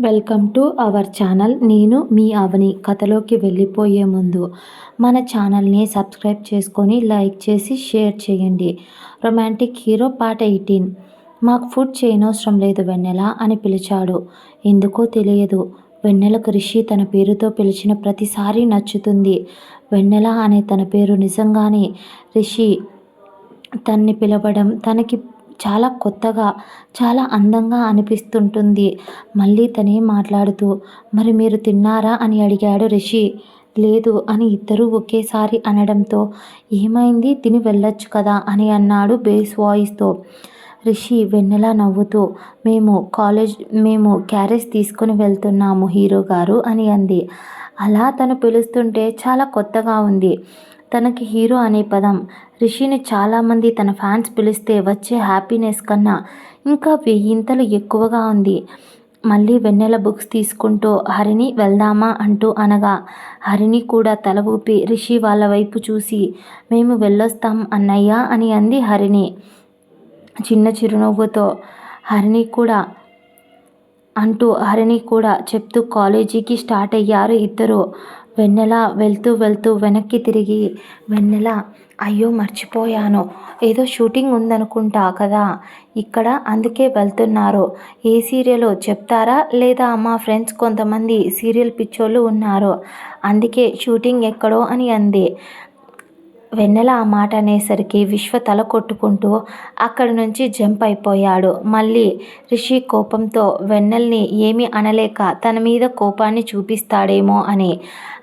Welcome to our channel. నేను మీ అవని. కథలోకి వెళ్ళిపోయే ముందు మన ఛానల్ని సబ్స్క్రైబ్ చేసుకొని లైక్ చేసి షేర్ చేయండి. రొమాంటిక్ హీరో పాట ఎయిటీన్. మాకు ఫుడ్ చేయనవసరం లేదు వెన్నెల అని పిలిచాడు. ఎందుకో తెలియదు. వెన్నెలకు రిషి తన పేరుతో పిలిచిన ప్రతిసారి నచ్చుతుంది. వెన్నెల అనే తన పేరు నిజంగానే రిషి తన్ని పిలవడం తనకి చాలా కొత్తగా చాలా అందంగా అనిపిస్తుంటుంది. మళ్ళీ తనే మాట్లాడుతూ మరి మీరు తిన్నారా? అని అడిగాడు రిషి. లేదు అని ఇద్దరూ ఒకేసారి అనడంతో ఏమైంది? తిని వెళ్ళొచ్చు కదా? అని అన్నాడు బేస్ వాయిస్తో. రిషి వెన్నెలా నవ్వుతూ మేము కాలేజ్ మేము క్యారేజ్ తీసుకుని వెళ్తున్నాము హీరో గారు అని అంది. అలా తను పిలుస్తుంటే చాలా కొత్తగా ఉంది. తనకి హీరో అనే పదం. రిషిని చాలామంది తన ఫ్యాన్స్ పిలిస్తే వచ్చే హ్యాపీనెస్ కన్నా ఇంకా వెయ్యింతలు ఎక్కువగా ఉంది. మళ్ళీ వెన్నెల బుక్స్ తీసుకుంటూ హరిని వెళ్దామా అంటూ అనగా హరిని కూడా తల ఊపి రిషి వాళ్ళ వైపు చూసి మేము వెళ్ళొస్తాం అన్నయ్య అని అంది హరిని. చిన్న చిరునవ్వుతో హరిని కూడా అంటూ హరిని కూడా చెప్తూ కాలేజీకి స్టార్ట్ అయ్యారు ఇద్దరు. వెన్నెల వెళ్తూ వెళ్తూ వెనక్కి తిరిగి వెన్నెల అయ్యో మర్చిపోయాను. ఏదో షూటింగ్ ఉందనుకుంటా కదా. ఇక్కడ అందుకే వెళ్తున్నారు. ఏ సీరియలో చెప్తారా? లేదా మా ఫ్రెండ్స్ కొంతమంది సీరియల్ పిచ్చోళ్ళు ఉన్నారు. అందుకే షూటింగ్ ఎక్కడో అని అంది. వెన్నెల ఆ మాట అనేసరికి విశ్వ తల కొట్టుకుంటూ అక్కడి నుంచి జంప్ అయిపోయాడు. మళ్ళీ రిషి కోపంతో వెన్నెల్ని ఏమీ అనలేక తన మీద కోపాన్ని చూపిస్తాడేమో అని.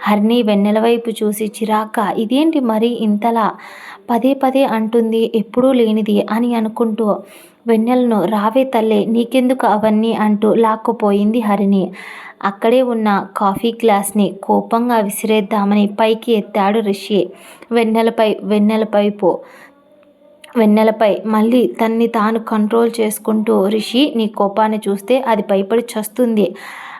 హర్ని వెన్నెల వైపు చూసి చిరాక ఇదేంటి మరి ఇంతలా పదే పదే అంటుంది? ఎప్పుడూ లేనిది అని అనుకుంటూ వెన్నెలను రావే తల్లే నీకెందుకు అవన్నీ? అంటూ లాక్కుపోయింది హరిణి అక్కడే ఉన్న కాఫీ గ్లాస్ని కోపంగా విసిరేద్దామని పైకి ఎత్తాడు రిషి. వెన్నెలపై వెన్నెలపై పో. వెన్నెలపై మళ్ళీ తన్ని తాను కంట్రోల్ చేసుకుంటూ రిషి నీ కోపాన్ని చూస్తే అది భయపడి చస్తుంది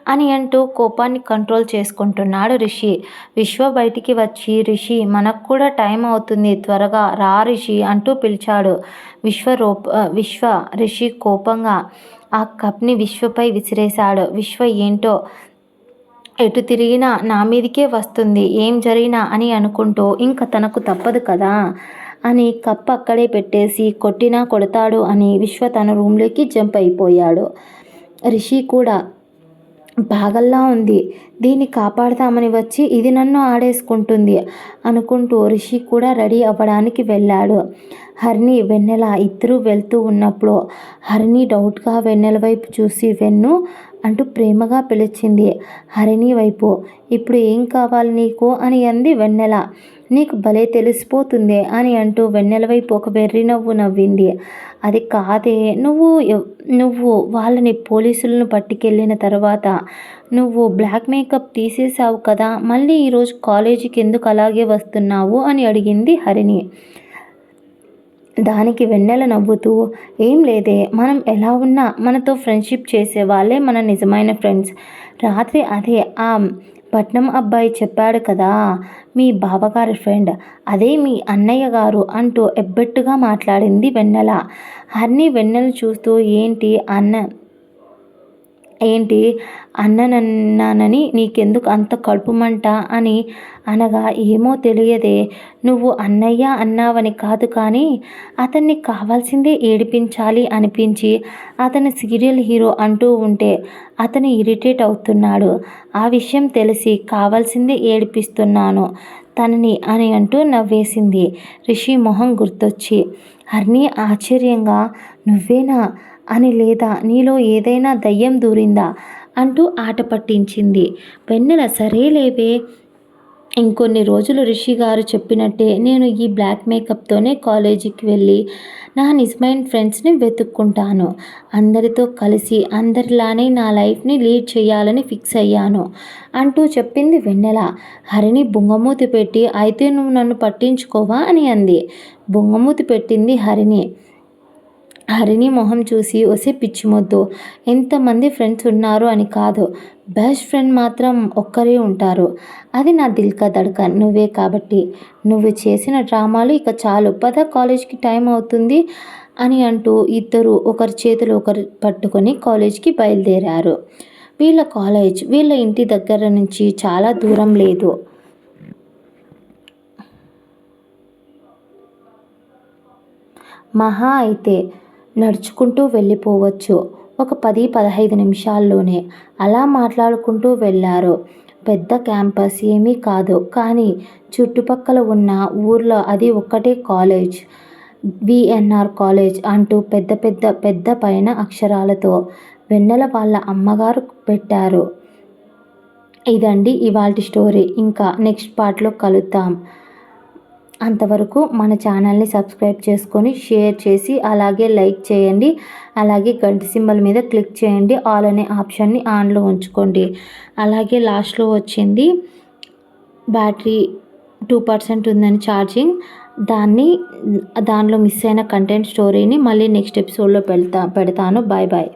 అని అంటూ కోపాన్ని కంట్రోల్ చేసుకుంటున్నాడు రిషి. విశ్వ బయటికి వచ్చి రిషి మనకు కూడా టైం అవుతుంది త్వరగా రా రిషి అంటూ పిలిచాడు. విశ్వ రూప విశ్వ రిషి కోపంగా ఆ కప్ని విశ్వపై విసిరేశాడు. విశ్వ ఏంటో? ఎటు తిరిగినా నా మీదికే వస్తుంది. ఏం జరిగినా అని అనుకుంటూ ఇంకా తనకు తప్పదు కదా? అని కప్ అక్కడే పెట్టేసి కొట్టినా కొడతాడు అని విశ్వ తన రూమ్లోకి జంప్ అయిపోయాడు. రిషి కూడా బాగల్లా ఉంది. దీన్ని కాపాడతామని వచ్చి ఇది నన్ను ఆడేసుకుంటుంది అనుకుంటూ రిషి కూడా రెడీ అవ్వడానికి వెళ్ళాడు. హరిణి వెన్నెల ఇద్దరూ వెళ్తూ ఉన్నప్పుడు హరిని డౌట్గా వెన్నెల వైపు చూసి వెన్ను అంటూ ప్రేమగా పిలిచింది. హరిణి వైపు ఇప్పుడు ఏం కావాలి నీకు? అని అంది వెన్నెల. నీకు భలే తెలిసిపోతుంది అని అంటూ వెన్నెల వైపు ఒక వెర్రి నవ్వు నవ్వింది. అది కాదే నువ్వు నువ్వు వాళ్ళని పోలీసులను పట్టుకెళ్ళిన తర్వాత నువ్వు బ్లాక్ మేకప్ తీసేసావు కదా మళ్ళీ ఈరోజు కాలేజీకి ఎందుకు అలాగే వస్తున్నావు అని అడిగింది హరిణి. దానికి వెన్నెల నవ్వుతూ ఏం లేదే మనం ఎలా ఉన్నా మనతో ఫ్రెండ్షిప్ చేసే వాళ్ళే మన నిజమైన ఫ్రెండ్స్. రాత్రి అదే ఆ పట్నం అబ్బాయి చెప్పాడు కదా మీ బావగారి ఫ్రెండ్. అదే మీ అన్నయ్య గారు అంటూ ఎబ్బెట్టుగా మాట్లాడింది వెన్నెల. హర్ని వెన్నెల చూస్తూ ఏంటి అన్న ఏంటి? అన్ననన్నానని నీకెందుకు అంత కడుపుమంట? అని అనగా ఏమో తెలియదే. నువ్వు అన్నయ్య అన్నావని కాదు కానీ అతన్ని కావాల్సిందే ఏడిపించాలి అనిపించి అతని సీరియల్ హీరో అంటూ ఉంటే అతను ఇరిటేట్ అవుతున్నాడు. ఆ విషయం తెలిసి కావాల్సిందే ఏడిపిస్తున్నాను తనని అని అంటూ నవ్వేసింది. రిషి మొహం గుర్తొచ్చి హర్ని ఆశ్చర్యంగా నువ్వేనా? అని లేదా నీలో ఏదైనా దయ్యం దూరిందా అంటూ ఆట పట్టించింది. వెన్నెల సరేలేవే ఇంకొన్ని రోజులు రిషి గారు చెప్పినట్టే నేను ఈ బ్లాక్ మేకప్తోనే కాలేజీకి వెళ్ళి నా నిజమైన ఫ్రెండ్స్ని వెతుక్కుంటాను. అందరితో కలిసి అందరిలానే నా లైఫ్ని లీడ్ చేయాలని ఫిక్స్ అయ్యాను అంటూ చెప్పింది వెన్నెల. హరిని బుంగమూతి పెట్టి అయితే నువ్వు నన్ను పట్టించుకోవా? అని అంది. బుంగమూతి పెట్టింది హరిని. హరిణి మొహం చూసి ఒసే పిచ్చిమొద్దు. ఎంతమంది ఫ్రెండ్స్ ఉన్నారు అని కాదు. బెస్ట్ ఫ్రెండ్ మాత్రం ఒక్కరే ఉంటారు. అది నా దిల్కా దడక. నువ్వే కాబట్టి. నువ్వు చేసిన డ్రామాలు ఇక చాలు. పద కాలేజ్కి టైం అవుతుంది అని అంటూ ఇద్దరు ఒకరి చేతులు ఒకరు పట్టుకొని కాలేజ్కి బయలుదేరారు. వీళ్ళ కాలేజ్ వీళ్ళ ఇంటి దగ్గర నుంచి చాలా దూరం లేదు. మహా అయితే నడుచుకుంటూ వెళ్ళిపోవచ్చు. ఒక పది పదహైదు నిమిషాల్లోనే అలా మాట్లాడుకుంటూ వెళ్ళారు. పెద్ద క్యాంపస్ ఏమీ కాదు. కానీ చుట్టుపక్కల ఉన్న ఊర్లో అది ఒక్కటే కాలేజ్. విఎన్ఆర్ కాలేజ్ అంటూ పెద్ద పెద్ద పెద్ద పైన అక్షరాలతో వెన్నెల వాళ్ళ అమ్మగారు పెట్టారు. ఇదండి ఇవాళ స్టోరీ. ఇంకా నెక్స్ట్ పార్ట్లో కలుద్దాం. అంతవరకు మన ఛానల్ని సబ్స్క్రైబ్ చేసుకొని షేర్ చేసి అలాగే లైక్ చేయండి. అలాగే గంట సింబల్ మీద క్లిక్ చేయండి. ఆల్ అనే ఆప్షన్ని ఆన్లో ఉంచుకోండి. అలాగే లాస్ట్లో వచ్చింది బ్యాటరీ టూ పర్సెంట్ ఉందని ఛార్జింగ్. దాన్ని దానిలో మిస్ అయిన కంటెంట్ స్టోరీని మళ్ళీ నెక్స్ట్ ఎపిసోడ్లో పెడతా పెడతాను. Bye bye